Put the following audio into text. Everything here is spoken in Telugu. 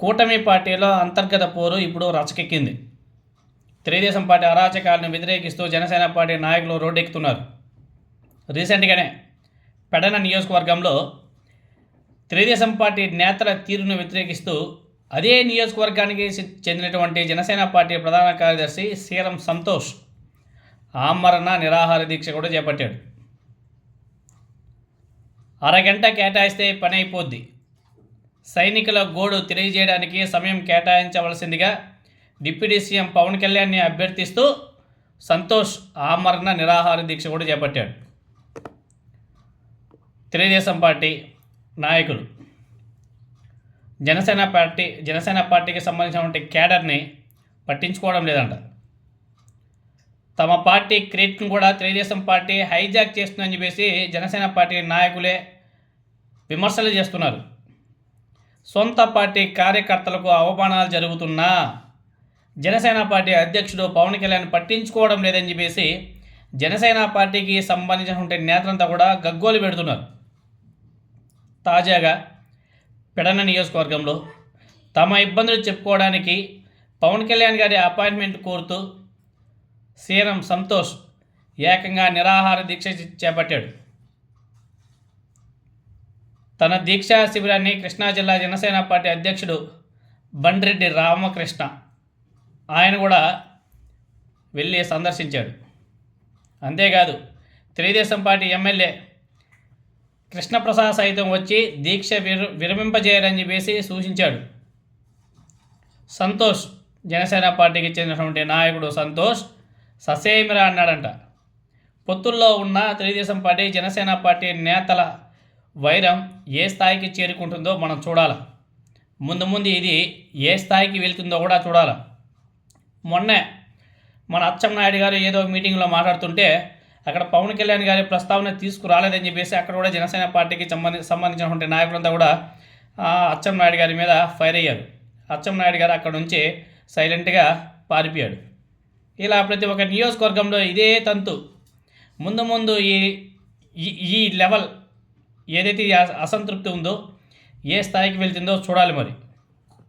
కూటమి పార్టీలో అంతర్గత పోరు ఇప్పుడు రచకెక్కింది తెలుగుదేశం పార్టీ అరాచకాలను వ్యతిరేకిస్తూ జనసేన పార్టీ నాయకులు రోడ్డెక్కుతున్నారు. రీసెంట్గానే పెడన నియోజకవర్గంలో తెలుగుదేశం పార్టీ నేతల తీరును వ్యతిరేకిస్తూ అదే నియోజకవర్గానికి చెందినటువంటి జనసేన పార్టీ ప్రధాన కార్యదర్శి సీరం సంతోష్ ఆమరణ నిరాహార దీక్ష కూడా చేపట్టాడు. అరగంట కేటాయిస్తే పని అయిపోద్ది. సైనికుల గోడు తెలియజేయడానికి సమయం కేటాయించవలసిందిగా డిప్యూటీ సీఎం పవన్ కళ్యాణ్ని అభ్యర్థిస్తూ సంతోష్ ఆమరణ నిరాహార దీక్ష కూడా చేపట్టాడు. తెలుగుదేశం పార్టీ నాయకులు జనసేన పార్టీ జనసేన పార్టీకి సంబంధించినటువంటి క్యాడర్ని పట్టించుకోవడం లేదంట. తమ పార్టీ క్రెడిట్ను కూడా తెలుగుదేశం పార్టీ హైజాక్ చేస్తుందని చెప్పేసి జనసేన పార్టీ నాయకులే విమర్శలు చేస్తున్నారు. సొంత పార్టీ కార్యకర్తలకు అవమానాలు జరుగుతున్నా జనసేన పార్టీ అధ్యక్షుడు పవన్ కళ్యాణ్ పట్టించుకోవడం లేదని చెప్పేసి జనసేన పార్టీకి సంబంధించినటువంటి నేతలంతా కూడా గగ్గోలు పెడుతున్నారు. తాజాగా పెడన నియోజకవర్గంలో తమ ఇబ్బందులు చెప్పుకోవడానికి పవన్ కళ్యాణ్ గారి అపాయింట్మెంట్ కోరుతూ సీఎం సంతోష్ ఏకంగా నిరాహార దీక్ష చేపట్టాడు. తన దీక్షా శిబిరాన్ని కృష్ణా జిల్లా జనసేన పార్టీ అధ్యక్షుడు బండ్రెడ్డి రామకృష్ణ ఆయన కూడా వెళ్ళి సందర్శించాడు. అంతేకాదు తెలుగుదేశం పార్టీ ఎమ్మెల్యే కృష్ణప్రసాద్ సైతం వచ్చి దీక్ష విర విరమింపజేయాలని చెప్పేసి సూచించాడు. సంతోష్ జనసేన పార్టీకి చెందినటువంటి నాయకుడు సంతోష్ ససేమిరా అన్నాడంట. పొత్తుల్లో ఉన్న తెలుగుదేశం పార్టీ జనసేన పార్టీ నేతల వైరం ఏ స్థాయికి చేరుకుంటుందో మనం చూడాలి. ముందు ముందు ఇది ఏ స్థాయికి వెళ్తుందో కూడా చూడాలి. మొన్నే మన అచ్చెన్నాయుడు గారు ఏదో మీటింగ్లో మాట్లాడుతుంటే అక్కడ పవన్ కళ్యాణ్ గారి ప్రస్తావన తీసుకురాలేదని చెప్పేసి అక్కడ కూడా జనసేన పార్టీకి సంబంధి సంబంధించినటువంటి నాయకులంతా కూడా అచ్చెన్నాయుడు గారి మీద ఫైర్ అయ్యారు. అచ్చెన్నాయుడు గారు అక్కడ నుంచి సైలెంట్గా పారిపోయాడు. ఇలా ప్రతి ఒక్క నియోజకవర్గంలో ఇదే తంతు. ముందు ముందు ఈ ఈ- ఈ లెవెల్ ఏదైతే అసంతృప్తి ఉందో ఏ స్థాయికి వెళ్తుందో చూడాలి మరి.